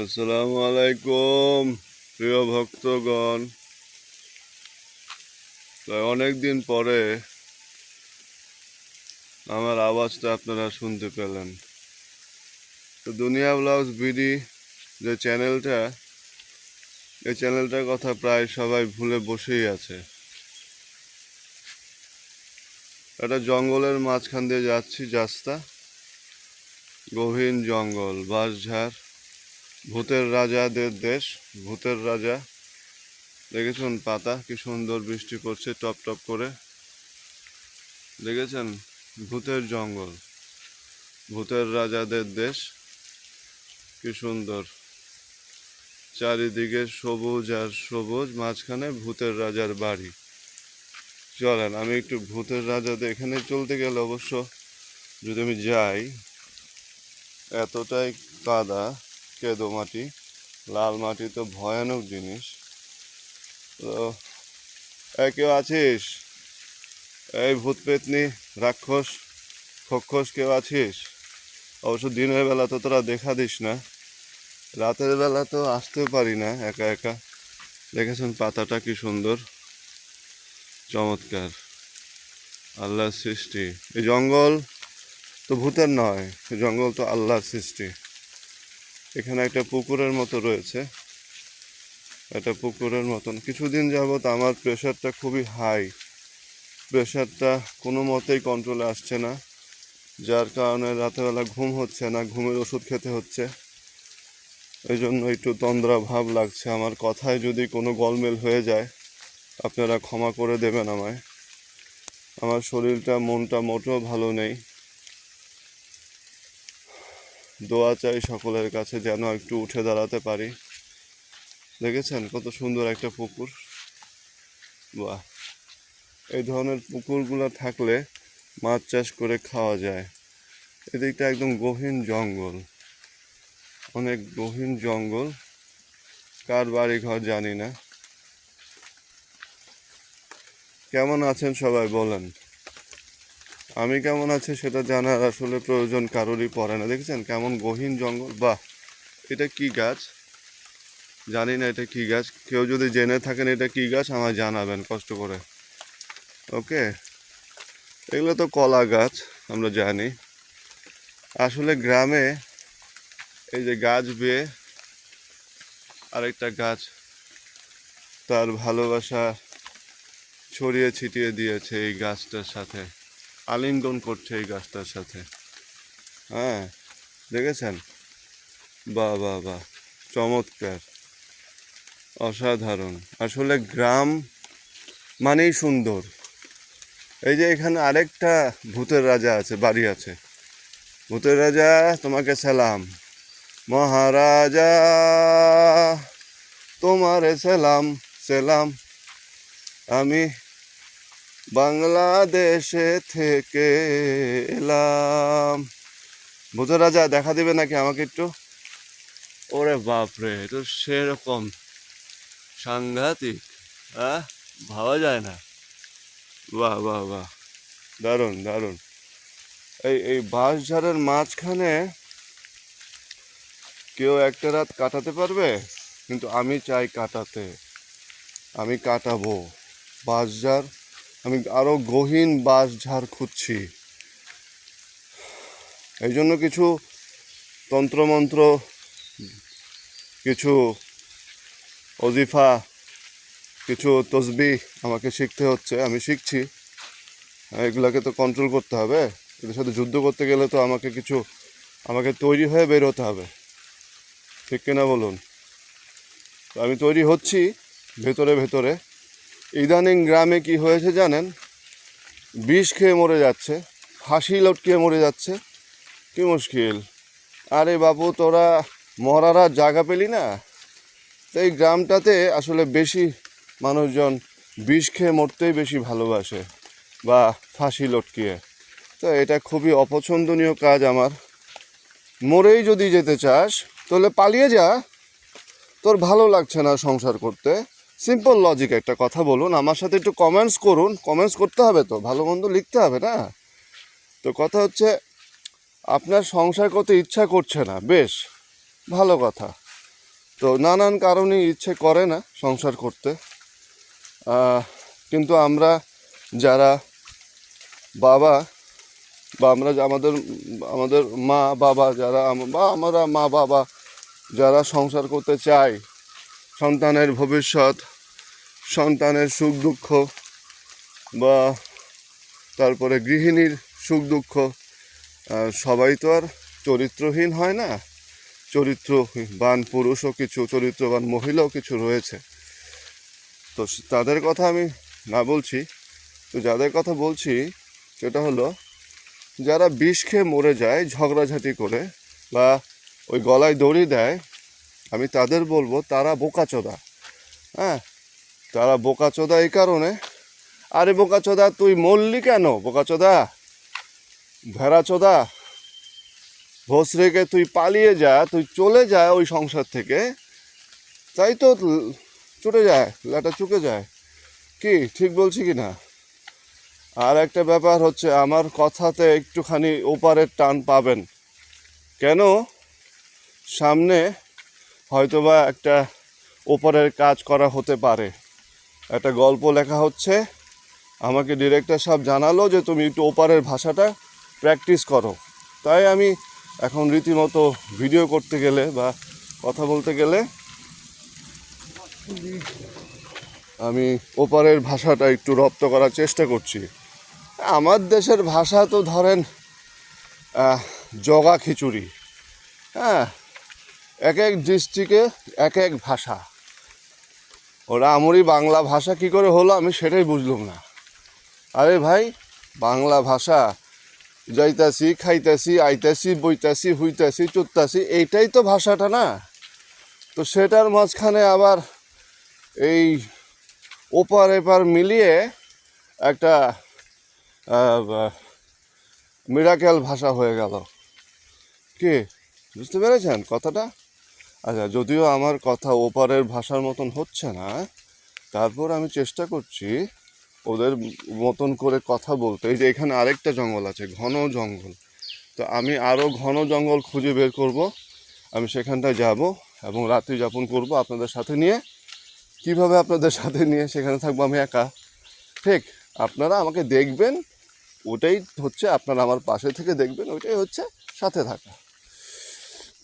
আসসালামু আলাইকুম, প্রিয় ভক্তগণ। অনেক দিন পরে আমার আওয়াজটা আপনারা শুনতে পেলেন। তো দুনিয়া ব্লগস বিডি যে চ্যানেলটা, এই চ্যানেলটার কথা প্রায় সবাই ভুলে বসেই আছে। একটা জঙ্গলের মাঝখান দিয়ে যাচ্ছি রাস্তা গভীর জঙ্গল, বাঁশঝাড়। ভূতের রাজাদের দেশ, ভূতের রাজা। দেখেছেন পাতা? কি সুন্দর বৃষ্টি পড়ছে, টপ টপ করে। দেখেছেন? ভূতের জঙ্গল, ভূতের রাজাদের দেশ। কি সুন্দর। চারিদিকে সবুজ আর সবুজ, মাঝখানে ভূতের রাজার বাড়ি। চলেন, আমি একটু ভূতের রাজাদের এখানে চলতে গেলে অবশ্য যদি আমি যাই, এতটাই কাদা। কেদো মাটি, লাল মাটি তো ভয়ানক জিনিস। তো কেউ আছিস? এই ভূত পেতনি, রাক্ষস, খক্ষস কেউ আছিস? অবশ্য দিনের বেলা তো তোরা দেখা দিস না। রাতের বেলা তো আসতেও পারি না একা একা। দেখেছেন পাতাটা কি সুন্দর? চমৎকার। আল্লাহর সৃষ্টি। এই জঙ্গল তো ভূতের নয় জঙ্গল তো আল্লাহর সৃষ্টি। এখানে একটা পুকুরের মতো রয়েছে। একটা পুকুরের মতন। কিছুদিন যাবৎ আমার প্রেশারটা খুবই হাই প্রেশারটা কোনো মতেই কন্ট্রোলে আসছে না। যার কারণে রাতেরবেলা ঘুম হচ্ছে না, ঘুমের ওষুধ খেতে হচ্ছে। এই জন্য একটু তন্দ্রা ভাব লাগছে। আমার কথায় যদি কোনো গলমেল হয়ে যায়, আপনারা ক্ষমা করে দেবেন আমায়। আমার শরীরটা, মনটা মোটেও ভালো নেই। দোয়া চাই সকলের কাছে যেন একটু উঠে দাঁড়াতে পারি। দেখেছেন কত সুন্দর একটা পুকুর? বাহ! এই ধরনের পুকুরগুলো থাকলে মাছ চাষ করে খাওয়া যায়। এদিকটা একদম গহীন জঙ্গল। অনেক গহীন জঙ্গল। কার বাড়ি ঘর জানি না। কেমন আছেন সবাই বলেন। আমি কেমন আছি সেটা জানার আসলে প্রয়োজন কারোরই পড়ে না। দেখেছেন কেমন গহীন জঙ্গল? বাহ! এটা কি গাছ? জানি না এটা কি গাছ। কেউ যদি জেনে থাকেন এটা কি গাছ, আমায় জানাবেন কষ্ট করে। ওকে। এগুলো তো কলা গাছ, আমরা জানি। আসলে গ্রামে এই যে গাছ বেয়ে আরেকটা গাছ তার ভালোবাসা ছড়িয়ে ছিটিয়ে দিয়েছে এই গাছটার সাথে। আলিঙ্গন করছে এই গাছটার সাথে। হ্যাঁ দেখেছেন? বাহ বা বাহ, চমৎকার, অসাধারণ। আসলে গ্রাম মানেই সুন্দর। এই যে এখানে আরেকটা ভূতের রাজা আছে, বাড়ি আছে। ভূতের রাজা, তোমাকে সালাম। মহারাজা, তোমারে সালাম সালাম। আমি বাংলাদেশে থেকে এলাম। ভূতের রাজা দেখা দিবে নাকি আমাকে একটু? ওরে বাপরে তো সেরকম সাংঘাতিক হ্যাঁ? ভাবা যায় না। বাহ বাহ বাহ। দারুণ দারুণ। এই এই বাঁশঝাড়ের মাঝখানে কেউ একটা রাত কাটাতে পারবে? কিন্তু আমি চাই কাটাতে। আমি কাটাবো। বাঁশঝাড় আমি আরও গহীন বাস বাঁশঝাড় খুঁজছি। এই জন্য কিছু তন্ত্রমন্ত্র, কিছু অজিফা কিছু তসবি আমাকে শিখতে হচ্ছে, আমি শিখছি। এগুলাকে তো কন্ট্রোল করতে হবে। এদের সাথে যুদ্ধ করতে গেলে তো আমাকে কিছু, আমাকে তৈরি হয়ে বের হতে হবে। ঠিক কিনা বলুন? আমি তৈরি হচ্ছি ভেতরে ভেতরে। ইদানিং গ্রামে কি হয়েছে জানেন? বিষ খেয়ে মরে যাচ্ছে ফাঁসি লটকিয়ে মরে যাচ্ছে। কি মুশকিল। আরে বাবু, তোরা মরারা জায়গা পেলি না? তো এই গ্রামটাতে আসলে বেশি মানুষজন বিষ খেয়ে মরতেই বেশি ভালোবাসে বা ফাঁসি লটকিয়ে। তো এটা খুবই অপছন্দনীয় কাজ আমার। মরেই যদি যেতে চাস, তাহলে পালিয়ে যা। তোর ভালো লাগছে না সংসার করতে। সিম্পল লজিক একটা কথা বলুন, আমার সাথে একটু কমেন্টস করুন। কমেন্টস করতে হবে তো, ভালো মন্দ লিখতে হবে না? তো কথা হচ্ছে, আপনার সংসার করতে ইচ্ছা করছে না, বেশ, ভালো কথা। তো নানান কারণে ইচ্ছে করে না সংসার করতে। কিন্তু আমরা যারা বাবা, বা আমরা আমাদের আমাদের মা, বাবা যারা বা আমরা মা, বাবা যারা সংসার করতে চাই, সন্তানের ভবিষ্যৎ সন্তানের সুখ দুঃখ বা তারপরে গৃহিণীর সুখ দুঃখ সবাই তো আর চরিত্রহীন হয় না। চরিত্রবান পুরুষও কিছু, চরিত্রবান মহিলাও কিছু রয়েছে। তো তাদের কথা আমি না বলছি। তো যাদের কথা বলছি, সেটা হলো, যারা বিষ খেয়ে মরে যায় ঝগড়াঝাটি করে বা ওই গলায় দড়ি দেয়, আমি তাদের বলব, তারা বোকাচোদা। হ্যাঁ? তারা বোকাচোদা এই কারণে। আরে বোকাচোদা, তুই মরলি কেন? বোকাচোদা, ভেড়াচোদা ভোস রেখে তুই পালিয়ে যা, তুই চলে যা ওই সংসার থেকে। তাই তো চটে যায় লাটা চুকে যায়। কি, ঠিক বলছি কি না? আর একটা ব্যাপার হচ্ছে, আমার কথাতে একটুখানি ওপারের টান পাবেন। কেন? সামনে হয়তোবা একটা ওপারের কাজ করা হতে পারে। একটা গল্প লেখা হচ্ছে। আমাকে ডিরেক্টর সাহেব জানালো যে তুমি একটু ওপারের ভাষাটা প্র্যাকটিস করো। তাই আমি এখন রীতিমতো ভিডিও করতে গেলে বা কথা বলতে গেলে আমি ওপারের ভাষাটা একটু রপ্ত করার চেষ্টা করছি। আমার দেশের ভাষা তো ধরেন জগা খিচুড়ি। হ্যাঁ এক এক ডিস্ট্রিক্টে এক এক ভাষা। ওরা আমরি বাংলা ভাষা কি করে হলো আমি সেটাই বুঝলাম না। আরে ভাই, বাংলা ভাষা, যাইতাছি, খাইতাছি, আইতাছি, বইতাছি, হুইতাছি চুত্তাছি এইটাই তো ভাষাটা না। তো সেটার মাঝখানে আবার এই ওপার এপার মিলিয়ে একটা মিরাকেল ভাষা হয়ে গেল। কি, বুঝতে পেরেছেন কথাটা? আচ্ছা যদিও আমার কথা ওপারের ভাষার মতন হচ্ছে না, তারপর আমি চেষ্টা করছি ওদের মতন করে কথা বলতে। এই যে এখানে আরেকটা জঙ্গল আছে, ঘন জঙ্গল। তো আমি আরও ঘন জঙ্গল খুঁজে বের করব। আমি সেখানটায় যাব এবং রাত্রি যাপন করব আপনাদের সাথে নিয়ে। কীভাবে আপনাদের সাথে নিয়ে সেখানে থাকব আমি একা? ঠিক, আপনারা আমাকে দেখবেন, ওটাই হচ্ছে আপনারা আমার পাশে থেকে দেখবেন, ওইটাই হচ্ছে সাথে থাকা।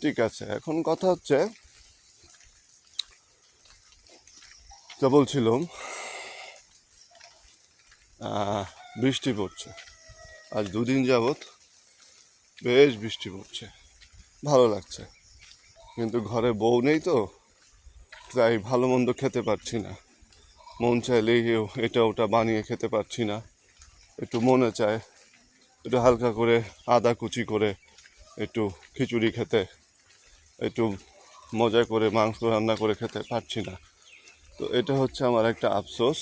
ঠিক আছে, এখন কথা হচ্ছে যা বলছিলাম বৃষ্টি পড়ছে। আজ দুদিন যাবৎ বেশ বৃষ্টি পড়ছে। ভালো লাগছে। কিন্তু ঘরে বউ নেই তো, তাই ভালো মন্দ খেতে পারছি না। মন চাইলেই এ- এটা ওটা বানিয়ে খেতে পারছি না। একটু মনে চায়, একটু হালকা করে আদা কুচি করে একটু খিচুড়ি খেতে। একটু মজা করে মাংস রান্না করে খেতে পারছি না। তো এটা হচ্ছে আমার একটা আফসোস।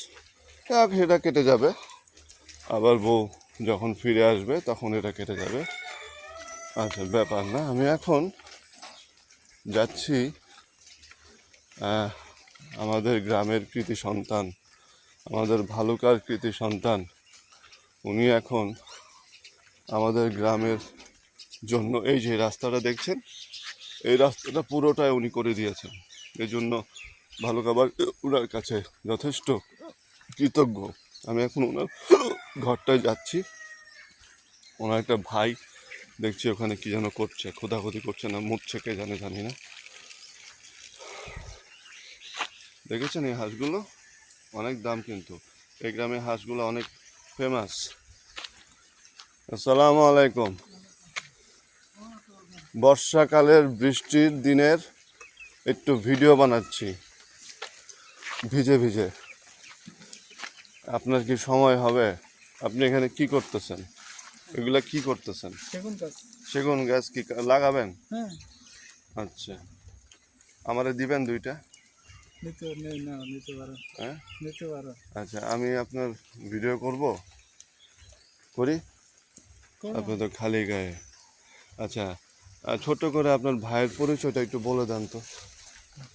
যাক সেটা কেটে যাবে। আবার বউ যখন ফিরে আসবে, তখন এটা কেটে যাবে। আচ্ছা ব্যাপার না, আমি এখন যাচ্ছি আমাদের গ্রামের কৃতি সন্তান, আমাদের ভালুকার কৃতি সন্তান। উনি এখন আমাদের গ্রামের জন্য এই যে রাস্তাটা দেখছেন এই রাস্তাটা পুরোটাই উনি করে দিয়েছেন। এই জন্য ভালো খাবার ওনার কাছে যথেষ্ট কৃতজ্ঞ। আমি এখন ওনার ঘরটায় যাচ্ছি। ওনার একটা ভাই, দেখছি ওখানে কি যেন করছে, খোদাখুদি করছে না মুছছে কে জানে, জানি না। দেখেছেন এই হাঁসগুলো? অনেক দাম কিন্তু। এই গ্রামের হাঁসগুলো অনেক ফেমাস আসসালামু আলাইকুম। বর্ষাকালের বৃষ্টির দিনের একটু ভিডিও বানাচ্ছি। ভিজে ভিজে। আপনার কি সময় হবে? আপনি এখানে কি করতেছেন? এগুলা কি করতেছেন? সেগুন গাছ। কি লাগাবেন? হ্যাঁ। আচ্ছা। আমারে দিবেন দুইটা? হ্যাঁ? আচ্ছা আমি আপনার ভিডিও করব? করি? করো। আপনি তো খালি গায়ে। আচ্ছা ছোট্ট করে আপনার ভাইয়ের পরিচয়টা একটু বলে দেন তো।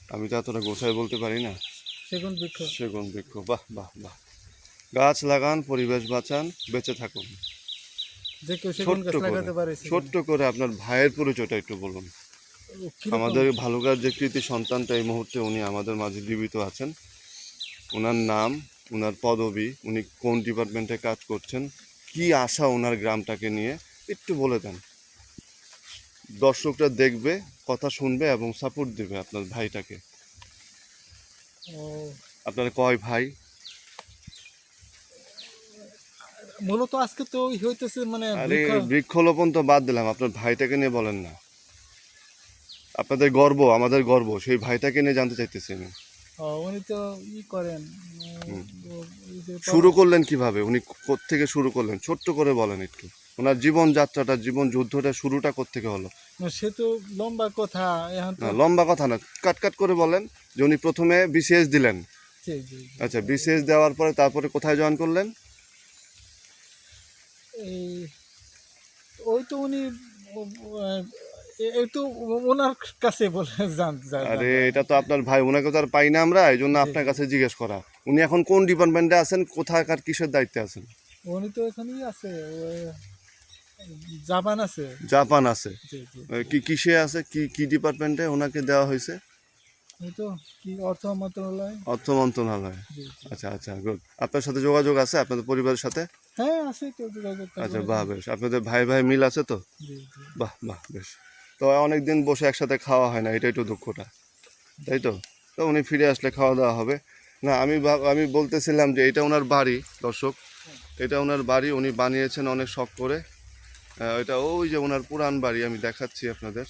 আমি তো এতটা গোছায় বলতে পারি না। সেগুন বৃক্ষ। সেগুন বৃক্ষ বাহ বাহ বাহ। গাছ লাগান পরিবেশ বাঁচান বেঁচে থাকুন। ছোট্ট করে আপনার ভাইয়ের পরিচয়টা একটু বলুন? আমাদের ভালুকার যে কৃতি সন্তানটা এই মুহূর্তে উনি আমাদের মাঝে জীবিত আছেন। ওনার নাম ওনার পদবি উনি কোন ডিপার্টমেন্টে কাজ করছেন কি আশা ওনার গ্রামটাকে নিয়ে একটু বলে দেন। দর্শকরা দেখবে কথা শুনবে এবং সাপোর্ট দেবে আপনার ভাইটাকে আপনার কয় ভাই মূলত আজকে তো হইতেছে মানে আরে বৃক্ষ- বৃক্ষরোপণ তো বাদ দিলাম আপনার ভাইটাকে নিয়ে বলেন না আপনাদের গর্ব আমাদের গর্ব সেই ভাইটাকে নিয়ে জানতে চাইতেছি আমি উনি তো ই করেন শুরু করলেন কীভাবে উনি থেকে শুরু করলেন ছোট্ট করে বলেন একটু ওনার জীবন যাত্রাটা জীবন যুদ্ধটা শুরুটা থেকে হলো? সে তো লম্বা কথা এখন না লম্বা কথা না কাট কাট করে বলেন যে উনি প্রথমে বিসিএস দিলেন। আচ্ছা বিসিএস দেওয়ার পরে তারপরে কোথায় জয়েন করলেন? ওই তো উনি তো ওনার কাছে বলে জান আরে এটা তো আপনার ভাই ওনাকে তো আর পাই না আমরা এই জন্য আপনার কাছে জিজ্ঞেস করা। উনি এখন কোন ডিপার্টমেন্টে আছেন কোথাকার কিসের দায়িত্বে আছেন? উনি তো এখানেই আছে জাপান আছে? জাপান আছে। কি কিসে আছে? কি কি ডিপার্টমেন্টে ওনাকে দেওয়া হয়েছে? তো অর্থ মন্ত্রণালয়? অর্থ মন্ত্রণালয়। আচ্ছা আচ্ছা গুড। আপনার সাথে যোগাযোগ আছে আপনাদের পরিবারের সাথে? হ্যাঁ আছে তো আচ্ছা বাহ বেশ। আপনাদের ভাই ভাই মিল আছে তো? বাহ বাহ বেশ। তো অনেকদিন বসে একসাথে খাওয়া হয় না এটাই একটু দুঃখটা। তাই তো? তো উনি ফিরে আসলে খাওয়া দাওয়া হবে। না আমি আমি বলতেছিলাম যে এটা ওনার বাড়ি দর্শক। এটা ওনার বাড়ি উনি বানিয়েছেন অনেক শখ করে। এটা ওই যে ওনার পুরান বাড়ি আমি দেখাচ্ছি আপনাদের।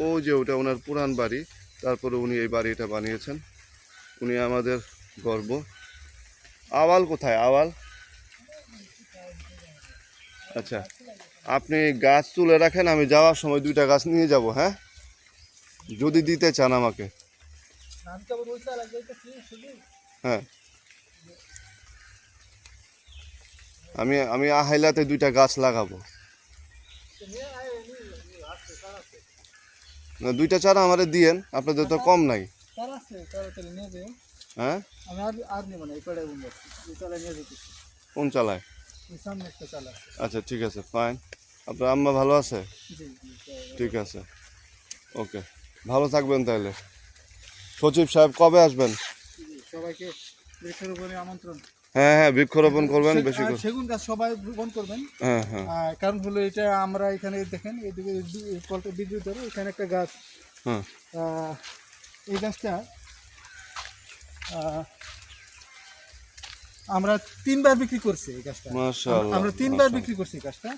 ওই যে ওটা ওনার পুরান বাড়ি তারপরে উনি এই বাড়িটা বানিয়েছেন। উনি আমাদের গর্ব। আওয়াল কোথায়? আওয়াল? আচ্ছা আপনি গাছ তুলে রাখেন আমি যাওয়ার সময় দুইটা গাছ নিয়ে যাব হ্যাঁ? যদি দিতে চান আমাকে। হ্যাঁ। আমি আমি আহাইলাতে দুইটা গাছ লাগাবো। না, দুইটা চারা আমারে দিয়েন আপনাদের তো কম নাই। হ্যাঁ? কোন চালায়। আচ্ছা ঠিক আছে ফাইন। আপনার আম্মা ভালো আছে? ঠিক আছে। ওকে ভালো থাকবেন তাহলে। সচিব সাহেব কবে আসবেন? সবাইকে আমন্ত্রণ। হ্যাঁ হ্যাঁ বৃক্ষরোপণ করবেন বেশি করে। সেগুন গাছ সবাই রোপণ করবেন। হ্যাঁ হ্যাঁ। কারণ হলো এটা আমরা এখানে দেখেন এদিকে কলটা বিদ্যুৎ ধরে এখানে একটা গাছ। হ্যাঁ। এই গাছটা আমরা তিনবার বিক্রি করছি এই গাছটা। আমরা তিনবার বিক্রি করছি এই গাছটা।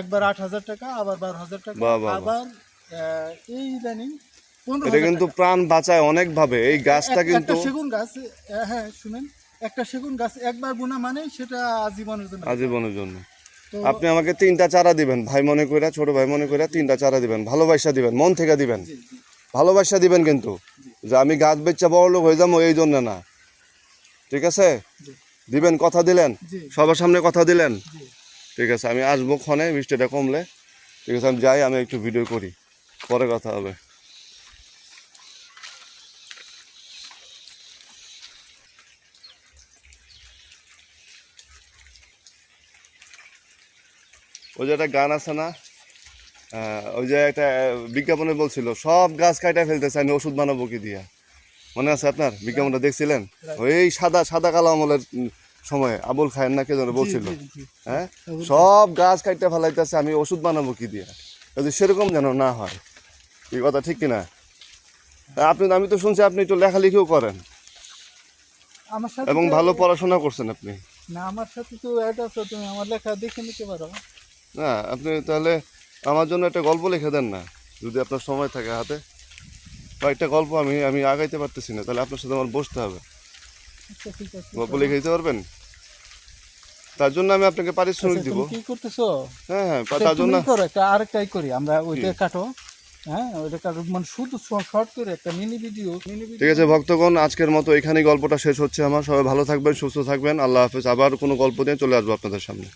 একবার আট হাজার টাকা আবার বারো হাজার টাকা। আবার এই ইদানিং এটা কিন্তু প্রাণ বাঁচায় অনেক ভাবে এই গাছটা কিন্তু সেগুন গাছ হ্যাঁ শুনেন। একটা সেগুন গাছ একবার বোনা মানে সেটা আজীবনের জন্য। আজীবনের জন্য। আপনি আমাকে তিনটা চারা দিবেন ভাই মনে কইরা ছোট ভাই মনে কইরা তিনটা চারা দিবেন ভালোবাসা দিবেন মন থেকে দিবেন। ভালোবাসা দিবেন কিন্তু যে আমি গাছ বেচা বড় লোক হয়ে যাব এই জন্য না। ঠিক আছে? দিবেন কথা দিলেন? সবার সামনে কথা দিলেন? ঠিক আছে আমি আসব ক্ষণে বৃষ্টিটা কমলে। ঠিক আছে আমি যাই আমি একটু ভিডিও করি। পরে কথা হবে। ওই যে একটা গান আছে না? ওই যে একটা বিজ্ঞাপনে বলছিল সব গাছ কাটা ফেলতেছে আমি ওষুধ বানাবো কি দিয়া? মনে আছে আপনার বিজ্ঞাপনটা দেখছিলেন? ওই সাদা সাদা কালো আমলের সময় আবুল খায়ের না কে যেন বলছিল। হ্যাঁ? সব গাছ কাটতে ফেলাইতেছে আমি ওষুধ বানাবো কি দিয়া? যদি সেরকম যেন না হয় এই কথা ঠিক কিনা? আপনি আমি তো শুনছি আপনি একটু লেখালেখিও করেন। এবং ভালো পড়াশোনা করছেন আপনি। না আমার সাথে তো এটা আছে তুমি আমার লেখা দেখে নিতে পারো। না আপনি তাহলে আমার জন্য একটা গল্প লিখে দেন না যদি আপনার সময় থাকে হাতে। কয়েকটা গল্প আমি আমি আগাইতে পারতেছি না তাহলে আপনার সাথে আমার বসতে হবে। আচ্ছা গল্প লিখে দিতে পারবেন? তার জন্য আমি আপনাকে পারিশ্রমিক আচ্ছা, দিব। কি করতেছো? হ্যাঁ হ্যাঁ তার জন্য করো একটা আরেকটাই করি আমরা ওইটা কাটো। হ্যাঁ ওইটা কাটো মানে শুধু শর্ট করে একটা মিনি ভিডিও। ঠিক আছে ভক্তগণ আজকের মতো এখানেই গল্পটা শেষ হচ্ছে আমার। সবাই ভালো থাকবেন সুস্থ থাকবেন। আল্লাহ হাফেজ। আবার কোনো গল্প নিয়ে চলে আসব আপনাদের সামনে।